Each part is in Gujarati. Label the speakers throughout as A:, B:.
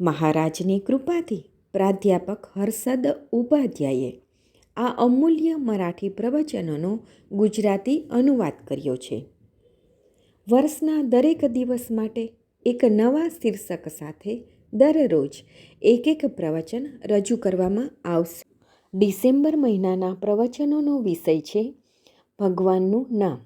A: મહારાજની કૃપાથી પ્રાધ્યાપક હર્ષદ ઉપાધ્યાયે આ અમૂલ્ય મરાઠી પ્રવચનોનો ગુજરાતી અનુવાદ કર્યો છે. વર્ષના દરેક દિવસ માટે એક નવા શીર્ષક સાથે દરરોજ એક એક પ્રવચન રજૂ કરવામાં આવશે. ડિસેમ્બર મહિનાના પ્રવચનોનો વિષય છે ભગવાનનું નામ.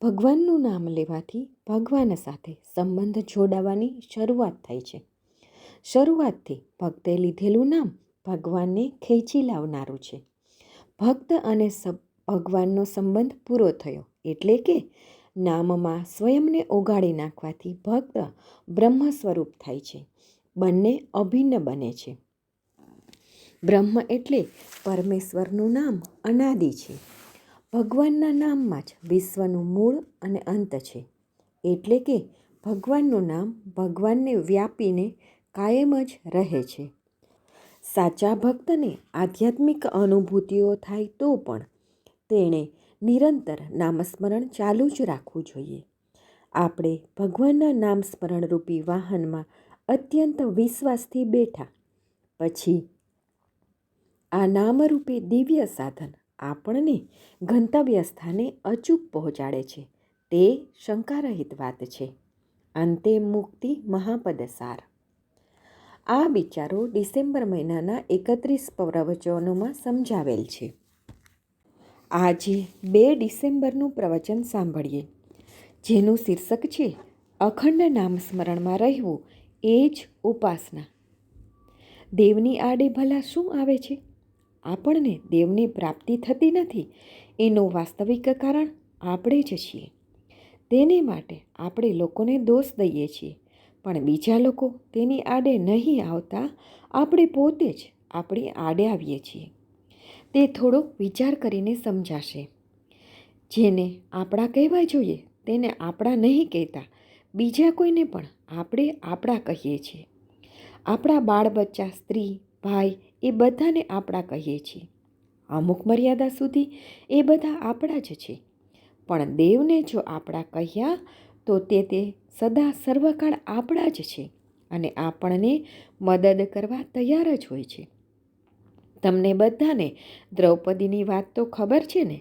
A: ભગવાનનું નામ લેવાથી ભગવાન સાથે સંબંધ જોડાવાની શરૂઆત થાય છે. શરૂઆતથી ભક્તે લીધેલું નામ ભગવાનને ખેંચી લાવનારું છે. ભક્ત અને ભગવાનનો સંબંધ પૂરો થયો એટલે કે નામમાં સ્વયંને ઓગાળી નાખવાથી ભક્ત બ્રહ્મ સ્વરૂપ થાય છે. બંને અભિન્ન બને છે. બ્રહ્મ એટલે પરમેશ્વરનું નામ અનાદિ છે. ભગવાનના નામમાં જ વિશ્વનું મૂળ અને અંત છે. એટલે કે ભગવાનનું નામ ભગવાનને વ્યાપીને કાયમ જ રહે છે. સાચા ભક્તને આધ્યાત્મિક અનુભૂતિઓ થાય તો પણ તેણે નિરંતર નામસ્મરણ ચાલુ જ રાખવું જોઈએ. આપણે ભગવાનના નામ સ્મરણરૂપી વાહનમાં અત્યંત વિશ્વાસથી બેઠા, પછી આ નામરૂપે દિવ્ય સાધન આપણને ગંતવ્ય સ્થાને અચૂક પહોંચાડે છે, તે શંકારહિત વાત છે. અંતે મુક્તિ મહાપદ સાર આ વિચારો ડિસેમ્બર મહિનાના એકત્રીસ પ્રવચનોમાં સમજાવેલ છે. આજે બે ડિસેમ્બરનું પ્રવચન સાંભળીએ. જેનું શીર્ષક છે, અખંડ નામ સ્મરણમાં રહેવું એ જ ઉપાસના. દેવની આડે ભલા શું આવે છે? આપણને દેવની પ્રાપ્તિ થતી નથી, એનું વાસ્તવિક કારણ આપણે જ છીએ. તેને માટે આપણે લોકોને દોષ દઈએ છીએ. પણ બીજા લોકો તેની આડે નહીં આવતા આપણે પોતે જ આપણી આડે આવીએ છીએ. તે થોડો વિચાર કરીને સમજાશે. જેને આપણા કહેવા જોઈએ તેને આપણા નહીં કહેતા, બીજા કોઈને પણ આપણે આપણા કહીએ છીએ. આપણા બાળ બચ્ચા સ્ત્રી, ભાઈ એ બધાને આપણા કહીએ છીએ. અમુક મર્યાદા સુધી એ બધા આપણા જ છે. પણ દેવને જો આપણા કહ્યા તો તે તે સદા સર્વકાળ આપણા જ છે અને આપણને મદદ કરવા તૈયાર જ હોય છે. તમને બધાને દ્રૌપદીની વાત તો ખબર છે ને?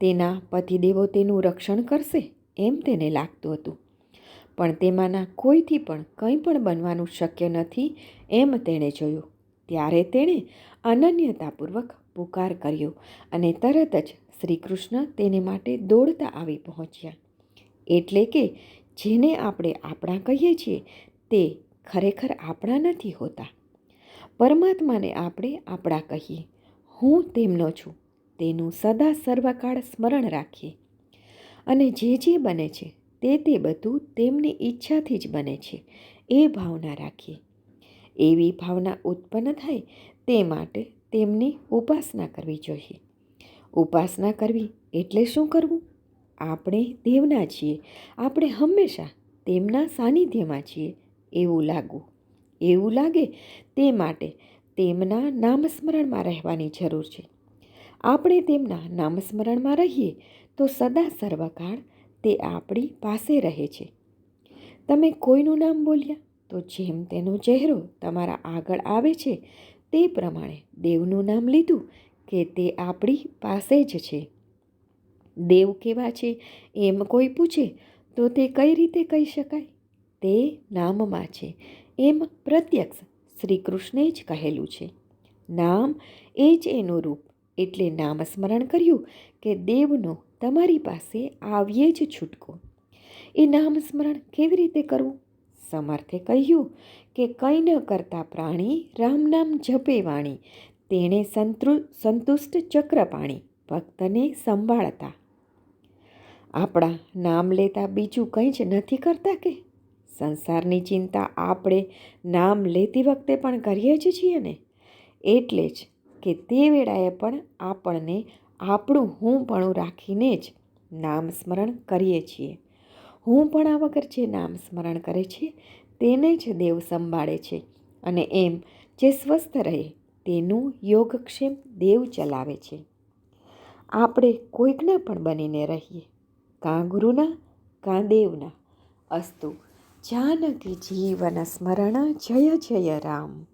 A: તેના પતિદેવો તેનું રક્ષણ કરશે એમ તેને લાગતું હતું. પણ તેમાંના કોઈથી પણ કંઈ પણ બનવાનું શક્ય નથી એમ તેણે જોયું. ત્યારે તેણે અનન્યતાપૂર્વક પુકાર કર્યો અને તરત જ શ્રી કૃષ્ણ તેને માટે દોડતા આવી પહોંચ્યા. એટલે કે જેને આપણે આપણા કહીએ છીએ તે ખરેખર આપણા નથી હોતા. પરમાત્માને આપણે આપણા કહીએ. હું તેમનો છું. તેનું સદા સર્વકાળ સ્મરણ રાખીએ. અને જે જે બને છે તે તે બધું તેમની ઈચ્છાથી જ બને છે. એ ભાવના રાખીએ. એવી ભાવના ઉત્પન્ન થાય તે માટે તેમની ઉપાસના કરવી જોઈએ. ઉપાસના કરવી એટલે શું કરવું? આપણે દેવના છીએ. આપણે હંમેશા તેમના સાનિધ્યમાં છીએ, એવું લાગવું એવું લાગે તે માટે તેમના નામસ્મરણમાં રહેવાની જરૂર છે. આપણે તેમના નામસ્મરણમાં રહીએ તો સદા સર્વકાળ તે આપણી પાસે રહે છે. તમે કોઈનું નામ બોલ્યા તો જેમ તેનો ચહેરો તમારા આગળ આવે છે, તે પ્રમાણે દેવનું નામ લીધું કે તે આપણી પાસે જ છે. દેવ કેવા છે, એમ કોઈ પૂછે, તો તે કઈ રીતે કહી શકાય? તે નામમાં છે. એમ પ્રત્યક્ષ શ્રી કૃષ્ણે જ કહેલું છે. નામ એ જ એનું રૂપ, એટલે નામ સ્મરણ કર્યું કે દેવનો તમારી પાસે આવીએ જ છૂટકો. એ નામ સ્મરણ કેવી રીતે કરવું? સમર્થે કહ્યું કે કંઈ ન કરતા પ્રાણી રામ નામ જપે વાણી, તેણે સંતૃ, સંતુષ્ટ ચક્રપાણી ભક્તને સંભાળતા આપણા નામ લેતા બીજું કંઈ જ નથી કરતા કે? સંસારની ચિંતા આપણે નામ લેતી વખતે પણ કરીએ જ છીએ ને. એટલે જ કે તે વેળાએ પણ આપણને આપણું હું પણ રાખીને જ નામ સ્મરણ કરીએ છીએ. હું પણ આ વગર જે નામ સ્મરણ કરે છે, તેને જ દેવ સંભાળે છે અને એમ જે સ્વસ્થ રહે તેનું યોગક્ષેમ દેવ ચલાવે છે. આપણે કોઈકના પણ બનીને રહીએ. કાં ગુરુના કાં દેવના અસ્તુ. જાનકી જીવન સ્મરણ જય જય રામ.